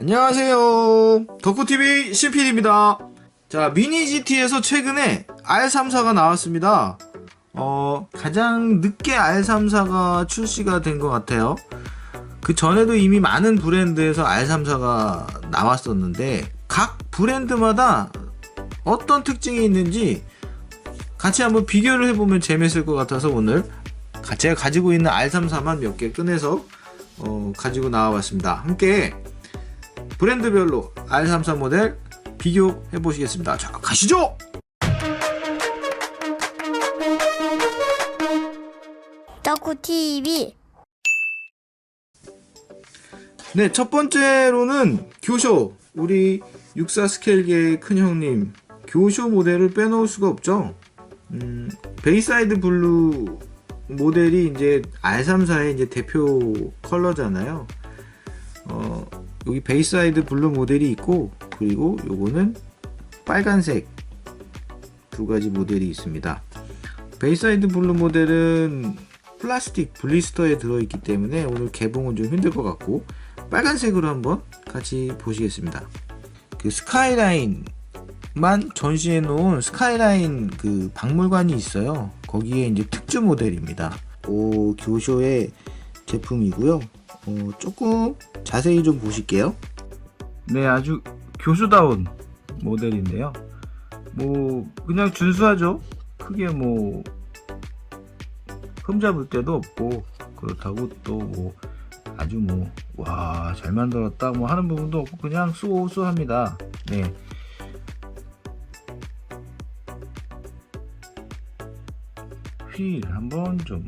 안녕하세요. 덕후TV CPD입니다. 자, 미니 GT에서 최근에 R34가 나왔습니다. 어, 가장 늦게 R34가 출시가 된 것 같아요. 그 전에도 이미 많은 브랜드에서 R34가 나왔었는데, 각 브랜드마다 어떤 특징이 있는지 같이 한번 비교를 해보면 재밌을 것 같아서 오늘 제가 가지고 있는 R34만 몇 개 꺼내서 어, 가지고 나와봤습니다. 함께 브랜드별로 R34 모델 비교해 보시겠습니다. 자, 가시죠! 덕후 TV 네, 첫 번째로는 교쇼. 우리 64 스케일계의 큰 형님. 교쇼 모델을 빼놓을 수가 없죠. 음, 베이사이드 블루 모델이 이제 R34의 이제 대표 컬러잖아요. 어, 여기 베이사이드 블루 모델이 있고, 그리고 요거는 빨간색 두 가지 모델이 있습니다. 베이사이드 블루 모델은 플라스틱 블리스터에 들어있기 때문에 오늘 개봉은 좀 힘들 것 같고 빨간색으로 한번 같이 보시겠습니다. 그 스카이라인만 전시해 놓은 스카이라인 그 박물관이 있어요. 거기에 이제 특주 모델입니다. 오 교쇼의 제품이고요. 어, 조금 자세히 좀 보실게요. 네, 아주 교수다운 모델인데요. 뭐 그냥 준수하죠. 크게 뭐 흠잡을 데도 없고 그렇다고 또 뭐 아주 뭐 와 잘 만들었다 뭐 하는 부분도 없고 그냥 쏘쏘합니다. 네. 휠 한번 좀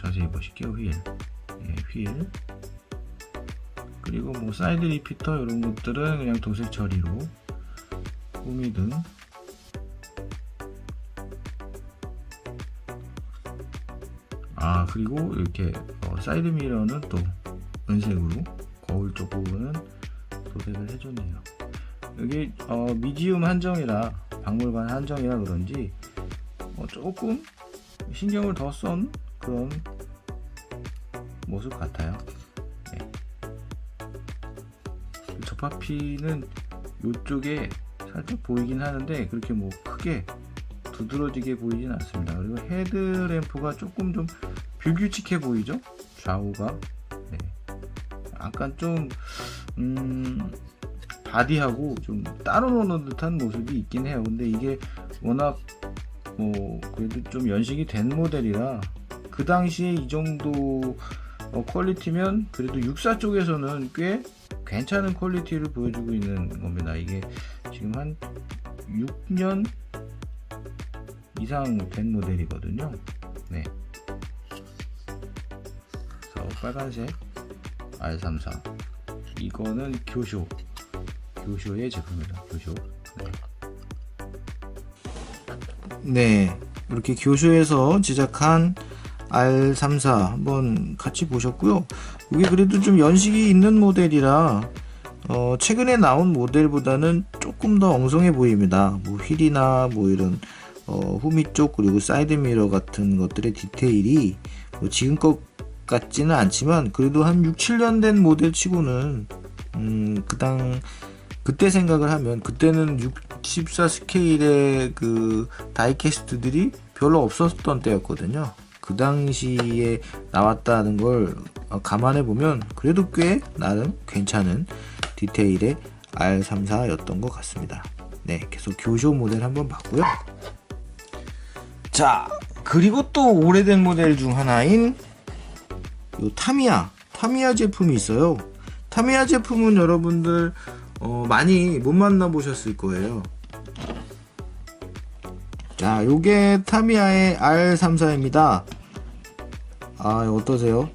자세히 보실게요. 휠. 네, 휠. 그리고 뭐 사이드 리피터 이런 것들은 그냥 도색 처리로 꾸미등 아 그리고 이렇게 어, 사이드 미러는 또 은색으로 거울 쪽 부분은 도색을 해줬네요. 여기 어, 미지움 한정이라 박물관 한정이라 그런지 어, 조금 신경을 더쏜 그런 모습 같아요 접합피는 이쪽에 살짝 보이긴 하는데 그렇게 뭐 크게 두드러지게 보이진 않습니다. 그리고 헤드램프가 조금 좀 불규칙해 보이죠? 좌우가. 네. 약간 좀, 음, 바디하고 좀 따로 노는 듯한 모습이 있긴 해요. 근데 이게 워낙, 뭐, 그래도 좀 연식이 된 모델이라 그 당시에 이 정도 어, 퀄리티면 그래도 64 쪽에서는 꽤 괜찮은 퀄리티를 보여주고 있는 겁니다. 이게 지금 한 6년 이상 된 모델이거든요. 네. 그래서 빨간색 R34 이거는 교쇼 교쇼의 제품입니다. 교쇼. 네. 네. 이렇게 교쇼에서 제작한 R34 한번 같이 보셨고요. 이게 그래도 좀 연식이 있는 모델이라 어, 최근에 나온 모델보다는 조금 더 엉성해 보입니다. 뭐 휠이나 뭐 이런 어, 후미 쪽 그리고 사이드 미러 같은 것들의 디테일이 뭐 지금 것 같지는 않지만 그래도 한 6, 7년 된 모델 치고는 음, 그당 그때 생각을 하면 그때는 64 스케일의 그 다이캐스트들이 별로 없었던 때였거든요. 그 당시에 나왔다는 걸 어, 감안해 보면 그래도 꽤 나름 괜찮은 디테일의 R34였던 것 같습니다. 네, 계속 교쇼 모델 한번 봤고요. 자, 그리고 또 오래된 모델 중 하나인 요 타미야, 타미야 제품이 있어요. 타미야 제품은 여러분들 어, 많이 못 만나 보셨을 거예요. 자, 요게 타미야의 R34입니다. 아, 어떠세요?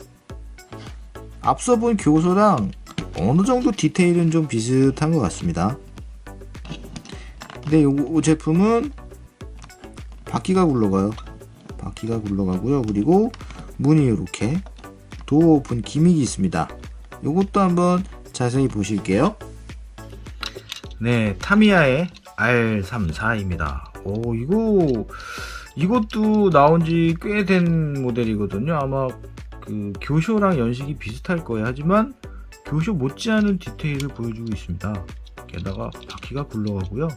앞서 본 교소랑 어느 정도 디테일은 좀 비슷한 것 같습니다. 근데 요 제품은 바퀴가 굴러가요. 바퀴가 굴러가고요. 그리고 문이 이렇게 도어 오픈 기믹이 있습니다. 요것도 한번 자세히 보실게요. 네, 타미야의 R34입니다. 오, 이거 이것도 나온 지 꽤 된 모델이거든요. 아마 그 교쇼랑 연식이 비슷할 거예요. 하지만 교쇼 못지않은 디테일을 보여주고 있습니다. 게다가 바퀴가 굴러가고요.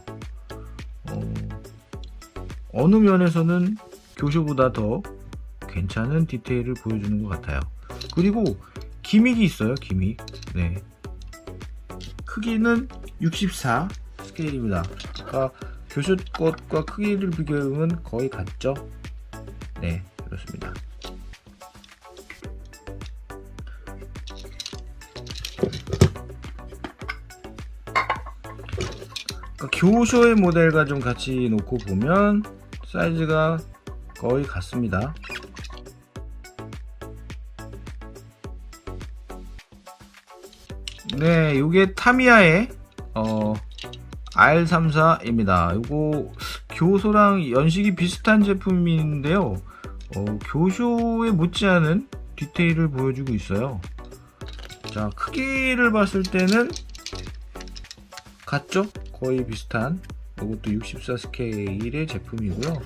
어, 어느 면에서는 교쇼보다 더 괜찮은 디테일을 보여주는 것 같아요. 그리고 기믹이 있어요, 기믹. 네. 크기는 64 스케일입니다. 그러니까 교쇼 것과 크기를 비교해보면 거의 같죠? 네, 그렇습니다. 그러니까 교쇼의 모델과 좀 같이 놓고 보면 사이즈가 거의 같습니다. 네, 이게 타미야의 어, R34입니다. 요거 교소랑 연식이 비슷한 제품인데요. 어, 교쇼에 못지않은 디테일을 보여주고 있어요. 자, 크기를 봤을 때는 같죠? 거의 비슷한 이것도 64 스케일의 제품이고요.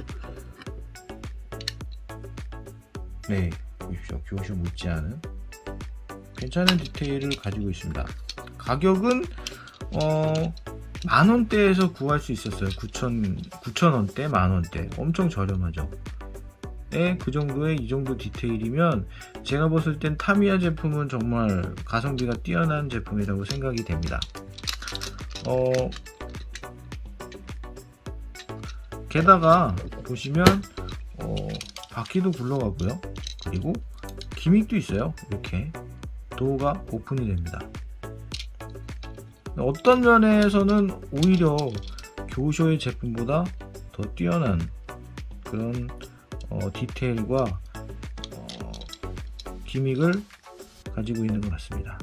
네, 보십시오. 교쇼 못지않은 괜찮은 디테일을 가지고 있습니다. 가격은 어, 만 원대에서 구할 수 있었어요. 9천 9천 원대, 만 원대, 엄청 저렴하죠. 네, 그 정도의 이 정도 디테일이면 제가 봤을 땐 타미야 제품은 정말 가성비가 뛰어난 제품이라고 생각이 됩니다. 어, 게다가 보시면 어, 바퀴도 굴러가고요. 그리고 기믹도 있어요. 이렇게 도어가 오픈이 됩니다. 어떤 면에서는 오히려 교쇼의 제품보다 더 뛰어난 그런 어, 디테일과 어, 기믹을 가지고 있는 것 같습니다.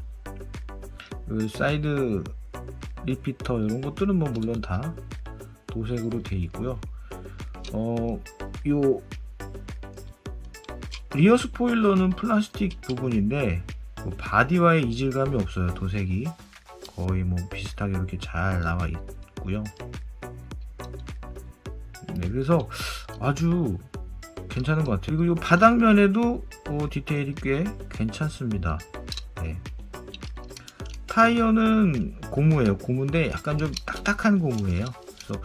그 사이드 리피터 이런 것들은 뭐 물론 다 도색으로 되어 있고요. 어, 요 리어 스포일러는 플라스틱 부분인데 뭐 바디와의 이질감이 없어요. 도색이 거의 뭐 비슷하게 이렇게 잘 나와 있고요. 네, 그래서 아주 괜찮은 것 같아요. 그리고 이 바닥면에도 어, 디테일이 꽤 괜찮습니다. 네. 타이어는 고무예요. 고무인데 약간 좀 딱딱한 고무예요. 그래서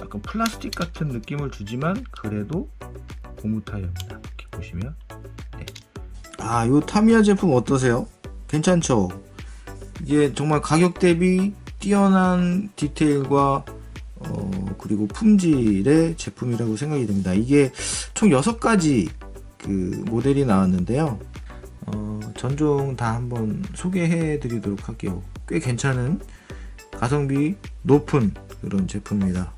약간 플라스틱 같은 느낌을 주지만 그래도 고무 타이어입니다. 이렇게 보시면. 네. 아, 이 타미야 제품 어떠세요? 괜찮죠? 이게 정말 가격 대비 뛰어난 디테일과 어, 그리고 품질의 제품이라고 생각이 됩니다. 이게 총 6가지 그 모델이 나왔는데요. 어, 전종 다 한번 소개해 드리도록 할게요. 꽤 괜찮은 가성비 높은 그런 제품입니다.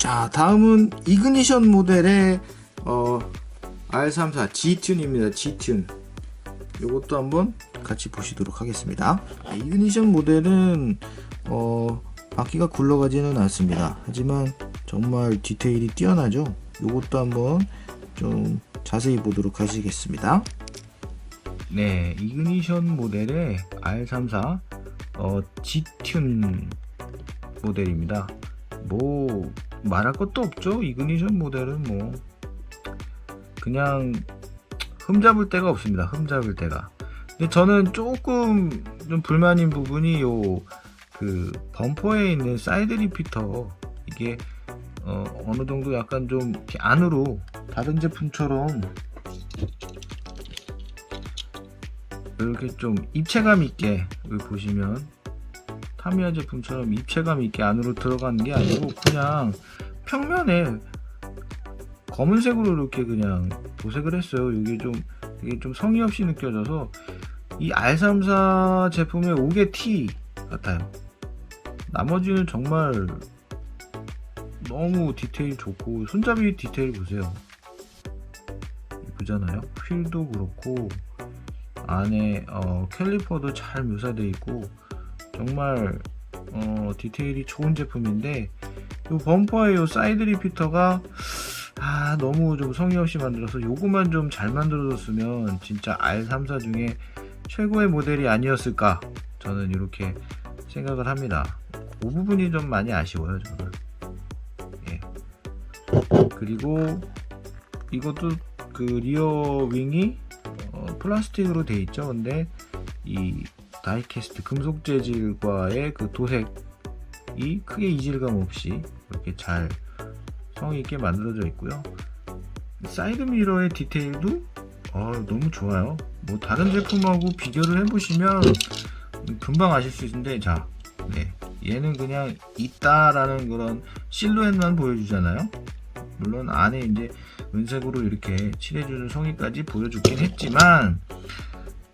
자, 다음은 이그니션 모델의 어, R34 G튠입니다. G튠. 이것도 한번 같이 보시도록 하겠습니다. 이그니션 모델은 어, 바퀴가 굴러가지는 않습니다. 하지만 정말 디테일이 뛰어나죠. 이것도 한번 좀 자세히 보도록 하시겠습니다. 네, 이그니션 모델의 R34 어, G튠 모델입니다. 뭐 말할 것도 없죠. 이그니션 모델은 뭐 그냥 흠 잡을 데가 없습니다. 흠 잡을 데가. 근데 저는 조금 좀 불만인 부분이 요 그 범퍼에 있는 사이드 리피터 이게 어, 어느 정도 약간 좀 안으로 다른 제품처럼 이렇게 좀 입체감 있게 보시면 타미야 제품처럼 입체감 있게 안으로 들어가는 게 아니고 그냥 평면에 검은색으로 이렇게 그냥 도색을 했어요. 이게 좀 이게 좀 성의 없이 느껴져서 이 R34 제품의 5개 T 같아요. 나머지는 정말 너무 디테일 좋고 손잡이 디테일 보세요. 이쁘잖아요. 휠도 그렇고 안에 어, 캘리퍼도 잘 묘사되어 있고 정말 어, 디테일이 좋은 제품인데 이 범퍼의 이 사이드 리피터가 아 너무 좀 성의 없이 만들어서 요거만 좀 잘 만들어졌으면 진짜 R34 중에 최고의 모델이 아니었을까 저는 이렇게 생각을 합니다. 그 부분이 좀 많이 아쉬워요 저는. 예. 그리고 이것도 그 리어 윙이 어, 플라스틱으로 돼 있죠. 근데 이 다이캐스트 금속 재질과의 그 도색이 크게 이질감 없이 이렇게 잘 성의 있게 만들어져 있고요. 사이드 미러의 디테일도 어, 너무 좋아요. 뭐 다른 제품하고 비교를 해보시면 금방 아실 수 있는데 자, 네, 얘는 그냥 있다라는 그런 실루엣만 보여주잖아요. 물론 안에 이제 은색으로 이렇게 칠해주는 성의까지 보여주긴 했지만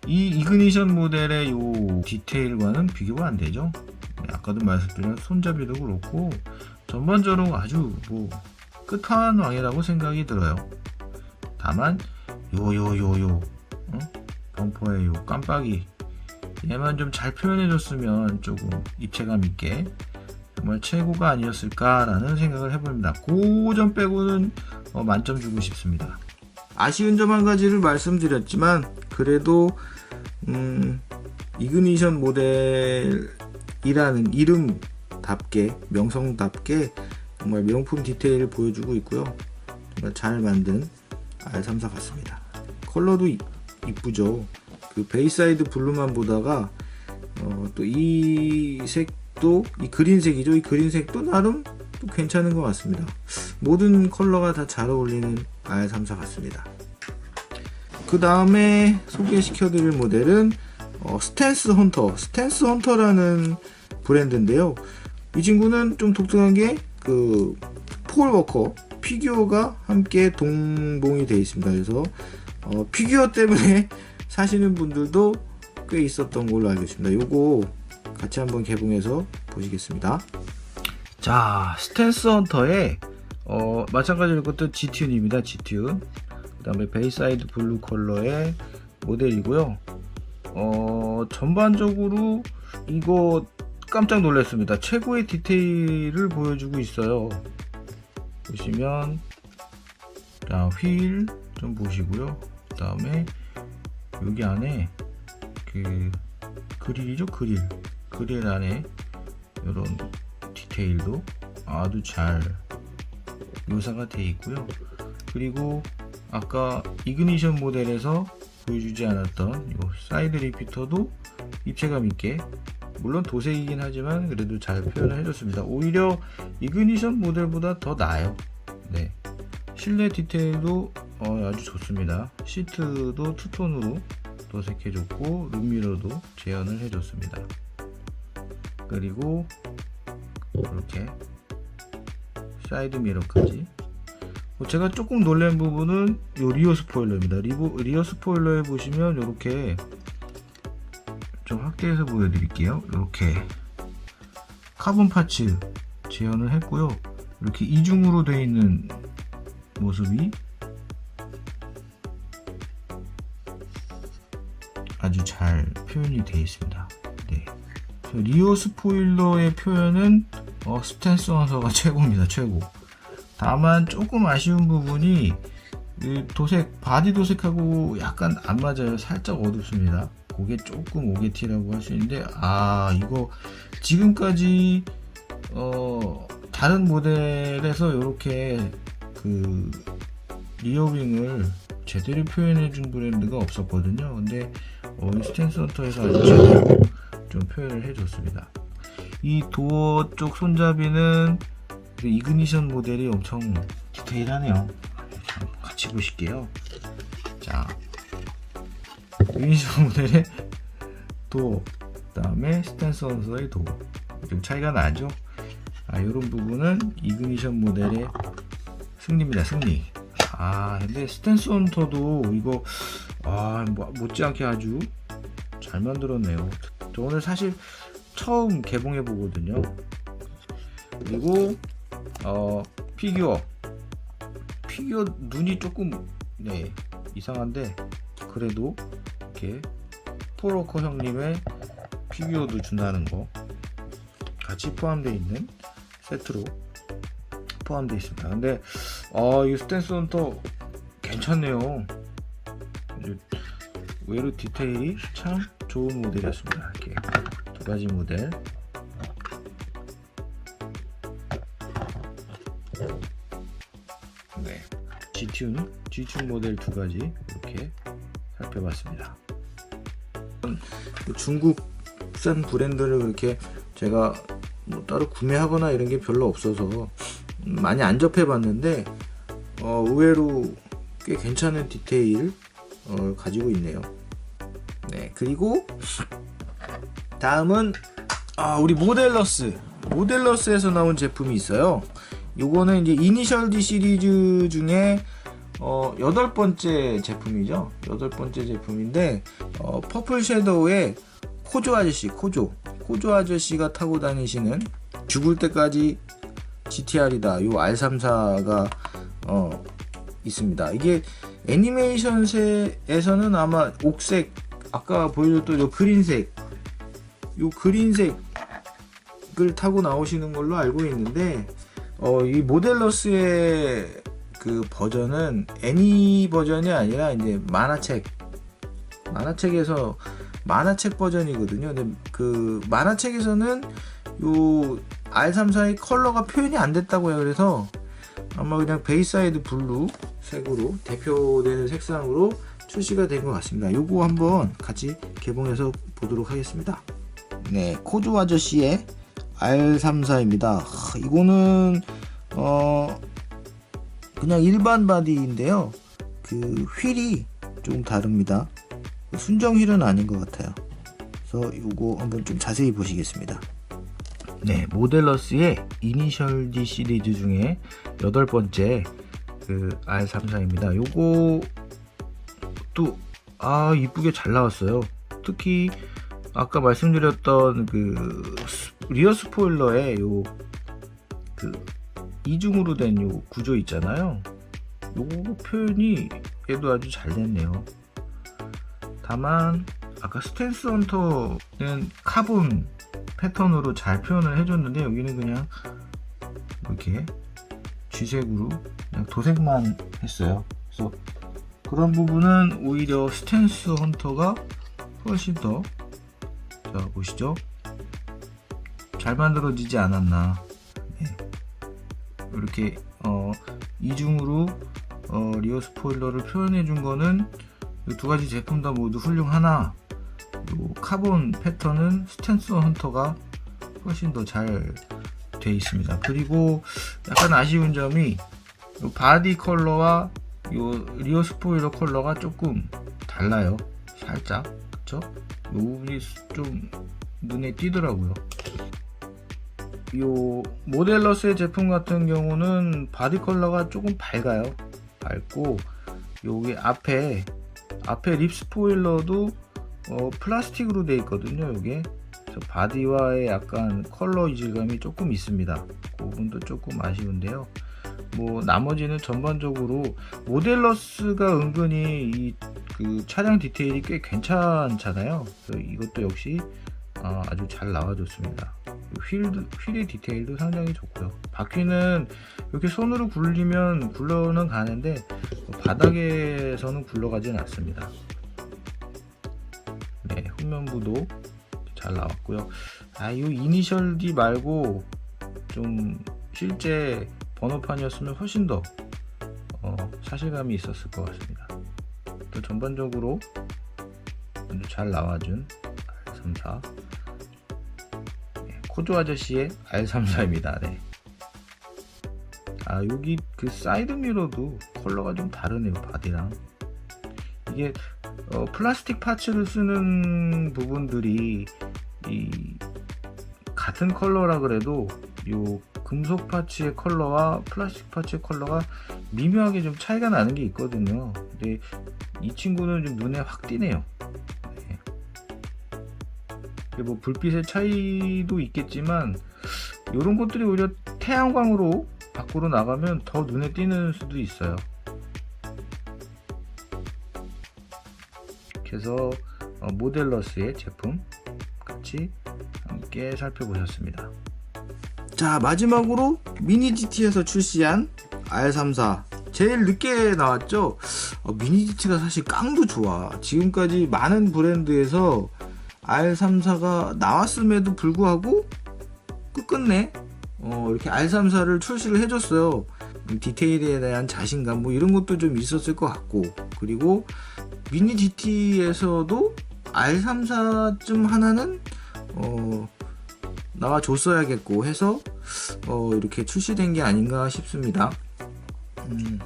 이 이그니션 모델의 요 디테일과는 비교가 안 되죠. 네, 아까도 말씀드린 손잡이도 그렇고 전반적으로 아주 뭐 끝판왕이라고 생각이 들어요. 다만 요요요요 어? 범퍼의 요 깜빡이 얘만 좀 잘 표현해줬으면 조금 입체감 있게 정말 최고가 아니었을까라는 생각을 해봅니다. 그점 빼고는 어, 만점 주고 싶습니다. 아쉬운 점 한 가지를 말씀드렸지만 그래도 음, 이그니션 모델이라는 이름답게 명성답게 정말 명품 디테일을 보여주고 있고요. 정말 잘 만든 R34 같습니다. 컬러도 이- 이쁘죠. 그 베이사이드 블루만 보다가 어, 또이 색도 이 그린색이죠. 이 그린색도 나름 또 괜찮은 것 같습니다. 모든 컬러가 다 잘 어울리는 R34 같습니다. 그 다음에 소개시켜드릴 모델은 어, 스탠스 헌터, 스탠스 헌터라는 브랜드인데요. 이 친구는 좀 독특한 게 그 폴워커 피규어가 함께 동봉이 되어 있습니다. 그래서 어, 피규어 때문에 사시는 분들도 꽤 있었던 걸로 알고 있습니다. 요거 같이 한번 개봉해서 보시겠습니다. 자, 스탠스 헌터의 어, 마찬가지로 이것도 G튠입니다. G튠. 그 다음에 베이사이드 블루 컬러의 모델이고요. 어, 전반적으로 이거 깜짝 놀랐습니다. 최고의 디테일을 보여주고 있어요. 보시면 자, 휠 좀 보시고요. 그 다음에 여기 안에 그 그릴이죠 그릴 그릴 안에 이런 디테일도 아주 잘 묘사가 되어 있고요. 그리고 아까 이그니션 모델에서 보여주지 않았던 이 사이드 리피터도 입체감 있게 물론 도색이긴 하지만 그래도 잘 표현을 해줬습니다. 오히려 이그니션 모델보다 더 나아요. 네. 실내 디테일도 어, 아주 좋습니다. 시트도 투톤으로 도색해줬고 룸미러도 재현을 해줬습니다. 그리고 이렇게 사이드 미러까지 뭐 제가 조금 놀란 부분은 요 리어 스포일러입니다. 리보, 리어 스포일러에 보시면 이렇게 좀 확대해서 보여드릴게요. 이렇게 카본 파츠 재현을 했고요. 이렇게 이중으로 되어 있는 모습이 아주 잘 표현이 되어 있습니다. 네. 저 리오 스포일러의 표현은 어, 스탠스 원서가 최고입니다. 최고. 다만 조금 아쉬운 부분이 이 도색 바디 도색하고 약간 안 맞아요. 살짝 어둡습니다. 그게 조금 오게티라고 할 수 있는데 아 이거 지금까지 어 다른 모델에서 이렇게 그 리어윙을 제대로 표현해 준 브랜드가 없었거든요. 근데 어, 이 스탠스 헌터에서 아주 제대로 좀 표현을 해줬습니다. 이 도어 쪽 손잡이는 그 이그니션 모델이 엄청 디테일하네요. 자, 같이 보실게요. 자, 이그니션 모델의 도어, 그 다음에 스탠스 헌터의 도어. 좀 차이가 나죠? 아, 이런 부분은 이그니션 모델의 승리입니다, 승리. 아, 근데 스탠스 헌터도 이거, 아, 뭐, 못지않게 아주 잘 만들었네요. 저 오늘 사실 처음 개봉해 보거든요. 그리고, 어, 피규어. 피규어 눈이 조금, 네, 이상한데, 그래도, 이렇게, 포로커 형님의 피규어도 준다는 거. 같이 포함되어 있는 세트로 포함되어 있습니다. 근데 아, 이 스탠스 헌터 괜찮네요. 의외로 디테일이 참 좋은 모델이었습니다. 이렇게 두 가지 모델. G튠, G튠 모델 두 가지 이렇게 살펴봤습니다. 중국 국산 브랜드를 그렇게 제가 뭐 따로 구매하거나 이런 게 별로 없어서 많이 안 접해봤는데 어, 의외로 꽤 괜찮은 디테일 어, 가지고 있네요. 네 그리고 다음은 아 우리 모델러스 모델러스에서 나온 제품이 있어요. 요거는 이제 이니셜 D 시리즈 중에 어 여덟 번째 제품이죠. 여덟 번째 제품인데 어 퍼플 섀도우의 코조 아저씨 코조 코조 아저씨가 타고 다니시는 죽을 때까지 GTR이다. 요 R34가 어 있습니다. 이게 애니메이션에서는 아마 옥색 아까 보여줬던 요 그린색 요 그린색을 타고 나오시는 걸로 알고 있는데 어, 이 모델러스의 그 버전은 애니 버전이 아니라 이제 만화책 만화책에서 만화책 버전이거든요. 근데 그 만화책에서는 요 R34의 컬러가 표현이 안 됐다고 해요. 그래서 아마 그냥 베이사이드 블루 색으로 대표되는 색상으로 출시가 된 것 같습니다. 요거 한번 같이 개봉해서 보도록 하겠습니다. 네, 코조 아저씨의 R34입니다. 이거는 어 그냥 일반 바디인데요. 그 휠이 좀 다릅니다. 순정 휠은 아닌 것 같아요. 그래서 요거 한번 좀 자세히 보시겠습니다. 네, 모델러스의 이니셜 D 시리즈 중에 여덟 번째 그 R34입니다. 요거 또 아 이쁘게 잘 나왔어요. 특히 아까 말씀드렸던 그 스- 리어 스포일러에 요그 이중으로 된 요 구조 있잖아요. 요거 표현이 얘도 아주 잘 됐네요. 다만 아까 스탠스 헌터는 카본 패턴으로 잘 표현을 해줬는데 여기는 그냥 이렇게 쥐색으로 그냥 도색만 했어요. 그래서 그런 부분은 오히려 스탠스 헌터가 훨씬 더 자, 보시죠. 잘 만들어지지 않았나. 네. 이렇게 어, 이중으로 어, 리어 스포일러를 표현해 준 거는 이두 가지 제품 다 모두 훌륭하나 요 카본 패턴은 스탠스 헌터가 훨씬 더 잘 돼 있습니다. 그리고 약간 아쉬운 점이 요 바디 컬러와 요 리어 스포일러 컬러가 조금 달라요. 살짝 그쵸? 요 부분이 좀 눈에 띄더라고요. 요 모델러스의 제품 같은 경우는 바디 컬러가 조금 밝아요. 밝고 여기 앞에 앞에 립 스포일러도 어, 플라스틱으로 되어 있거든요. 이게 바디와의 약간 컬러 이질감이 조금 있습니다. 그 부분도 조금 아쉬운데요. 뭐 나머지는 전반적으로 모델러스가 은근히 이 그 차량 디테일이 꽤 괜찮잖아요. 이것도 역시 아, 아주 잘 나와줬습니다. 휠, 휠의 디테일도 상당히 좋고요. 바퀴는 이렇게 손으로 굴리면 굴러는 가는데 바닥에서는 굴러가진 않습니다. 네 후면부도 잘 나왔고요. 아이 이니셜 D 말고 좀 실제 번호판이었으면 훨씬 더 어, 사실감이 있었을 것 같습니다. 또 전반적으로 잘 나와준 3, 4 호주 아저씨의 알삼사입니다. 네. 아 여기 그 사이드 미러도 컬러가 좀 다르네요 바디랑 이게 어, 플라스틱 파츠를 쓰는 부분들이 이 같은 컬러라 그래도 요 금속 파츠의 컬러와 플라스틱 파츠의 컬러가 미묘하게 좀 차이가 나는 게 있거든요 근데 이 친구는 좀 눈에 확 띄네요 뭐 불빛의 차이도 있겠지만 이런 것들이 오히려 태양광으로 밖으로 나가면 더 눈에 띄는 수도 있어요. 그래서 어, 모델러스의 제품 같이 함께 살펴보셨습니다. 자 마지막으로 미니 GT에서 출시한 R34 제일 늦게 나왔죠. 어, 미니 GT가 사실 깡도 좋아. 지금까지 많은 브랜드에서 R34가 나왔음에도 불구하고 끝끝내 어, 이렇게 R34를 출시를 해줬어요. 디테일에 대한 자신감 뭐 이런 것도 좀 있었을 것 같고 그리고 미니 GT에서도 R34쯤 하나는 어, 나와 줬어야겠고 해서 어, 이렇게 출시된 게 아닌가 싶습니다. 음,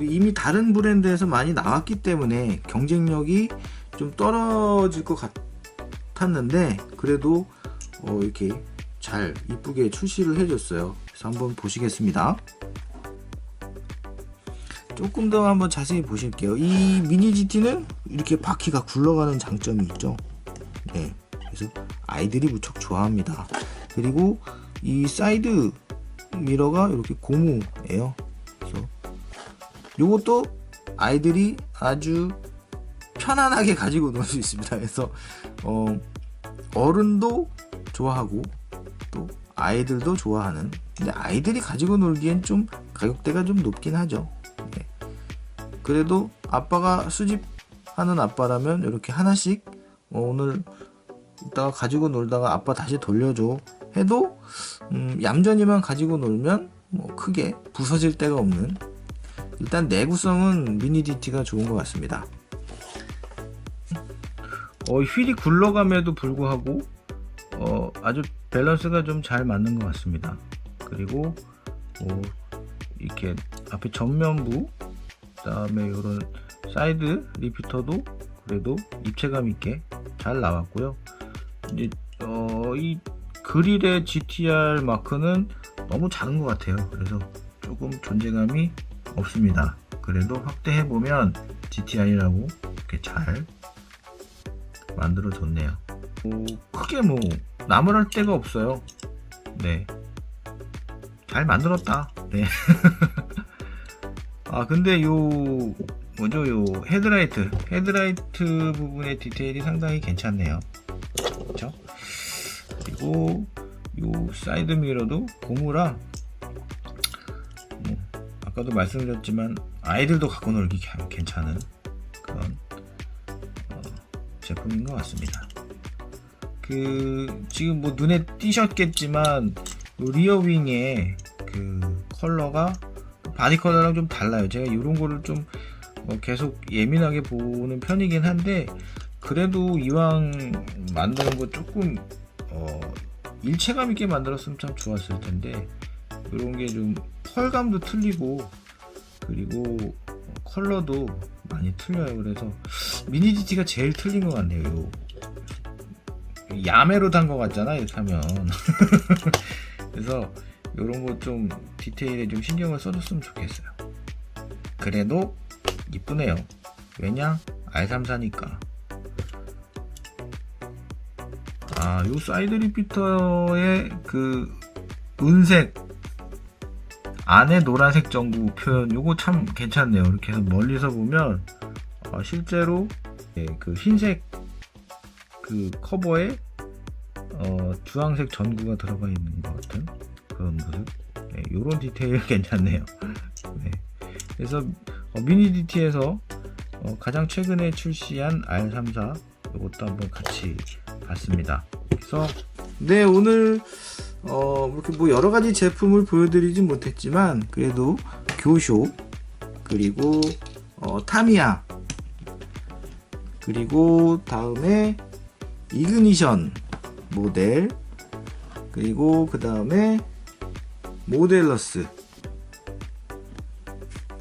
이미 다른 브랜드에서 많이 나왔기 때문에 경쟁력이 좀 떨어질 것 같았는데 그래도 어, 이렇게 잘 이쁘게 출시를 해줬어요. 그래서 한번 보시겠습니다. 조금 더 한번 자세히 보실게요. 이 미니 GT는 이렇게 바퀴가 굴러가는 장점이 있죠. 네. 그래서 아이들이 무척 좋아합니다. 그리고 이 사이드 미러가 이렇게 고무예요. 그래서 요것도 아이들이 아주 편안하게 가지고 놀 수 있습니다. 그래서 어, 어른도 좋아하고 또 아이들도 좋아하는 근데 아이들이 가지고 놀기엔 좀 가격대가 좀 높긴 하죠. 네. 그래도 아빠가 수집하는 아빠라면 이렇게 하나씩 어, 오늘 이따가 가지고 놀다가 아빠 다시 돌려줘 해도 음, 얌전히만 가지고 놀면 뭐 크게 부서질 데가 없는 일단 내구성은 미니 DT가 좋은 것 같습니다. 어, 휠이 굴러감에도 불구하고 어, 아주 밸런스가 좀 잘 맞는 것 같습니다. 그리고 뭐 이렇게 앞에 전면부 그다음에 이런 사이드 리피터도 그래도 입체감 있게 잘 나왔고요. 이제 어, 이 그릴의 GTR 마크는 너무 작은 것 같아요. 그래서 조금 존재감이 없습니다. 그래도 확대해 보면 GTI라고 이렇게 잘 만들어졌네요. 뭐, 크게 뭐 나무랄 데가 없어요. 네. 잘 만들었다. 네. 아 근데 요 뭐죠 요 헤드라이트 헤드라이트 부분의 디테일이 상당히 괜찮네요. 그렇죠? 그리고 요 사이드 미러도 고무라 뭐, 아까도 말씀드렸지만 아이들도 갖고 놀기 참 괜찮은 제품인 것 같습니다. 그 지금 뭐 눈에 띄셨겠지만 요 리어 윙의 그 컬러가 바디 컬러랑 좀 달라요. 제가 이런 거를 좀 어, 계속 예민하게 보는 편이긴 한데 그래도 이왕 만드는 거 조금 어, 일체감 있게 만들었으면 참 좋았을 텐데 이런 게 좀 펄감도 틀리고 그리고 컬러도 많이 틀려요. 그래서 미니 GT가 제일 틀린 것 같네요. 요 야매로 단 것 같잖아 이렇게 하면 그래서 이런 거 좀 디테일에 좀 신경을 써줬으면 좋겠어요. 그래도 이쁘네요. 왜냐? R34니까. 아, 요 사이드 리피터의 그 은색 안에 노란색 전구 표현 요거 참 괜찮네요. 이렇게 해서 멀리서 보면 아, 실제로 예, 그 흰색 그 커버에 어, 주황색 전구가 들어가 있는 것 같은 그런 모습. 네, 요런 디테일 괜찮네요. 네. 그래서 어, 미니 DT에서 어, 가장 최근에 출시한 R34 이것도 한번 같이 봤습니다. 그래서 네 오늘 어, 이렇게 뭐 여러 가지 제품을 보여드리진 못했지만 그래도 교쇼 그리고 어, 타미야 그리고 다음에 이그니션 모델 그리고 그 다음에 모델러스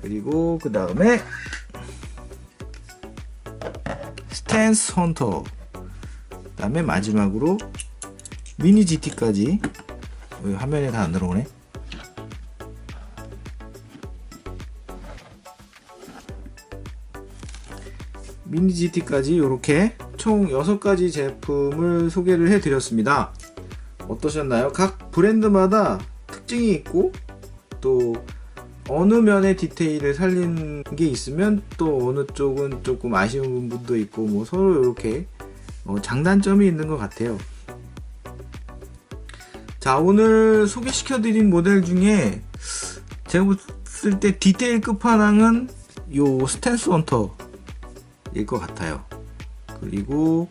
그리고 그 다음에 스탠스 헌터 그 다음에 마지막으로 미니 GT까지 여기 화면에 다 안 들어오네 미니 GT까지 이렇게 총 6가지 제품을 소개를 해 드렸습니다 어떠셨나요? 각 브랜드마다 특징이 있고 또 어느 면의 디테일을 살린 게 있으면 또 어느 쪽은 조금 아쉬운 부분도 있고 뭐 서로 이렇게 어, 장단점이 있는 것 같아요. 자 오늘 소개시켜드린 모델 중에 제가 봤을 때 디테일 끝판왕은 요 스탠스 헌터 일 것 같아요. 그리고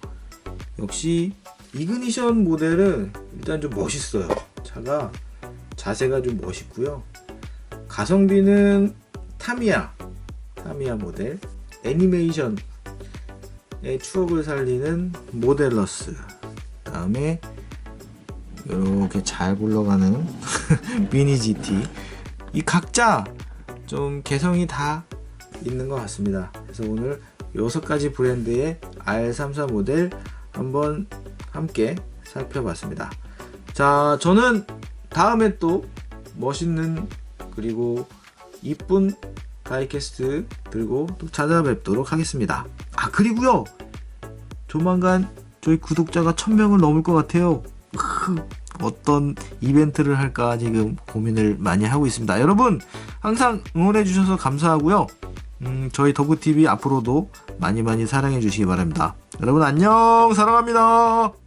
역시 이그니션 모델은 일단 좀 멋있어요. 차가 자세가 좀 멋있고요. 가성비는 타미야 타미야 모델 애니메이션 추억을 살리는 모델러스 다음에 이렇게 잘 굴러가는 미니 GT 이 각자 좀 개성이 다 있는 것 같습니다. 그래서 오늘 여섯 가지 브랜드의 R34 모델 한번 함께 살펴봤습니다. 자, 저는 다음에 또 멋있는 그리고 이쁜 다이캐스트 들고 또 찾아뵙도록 하겠습니다. 아, 그리고요. 조만간 저희 구독자가 1000명을 넘을 것 같아요. 크, 어떤 이벤트를 할까 지금 고민을 많이 하고 있습니다. 여러분, 항상 응원해 주셔서 감사하고요. 음, 저희 더구TV 앞으로도 많이 많이 사랑해 주시기 바랍니다. 여러분 안녕! 사랑합니다!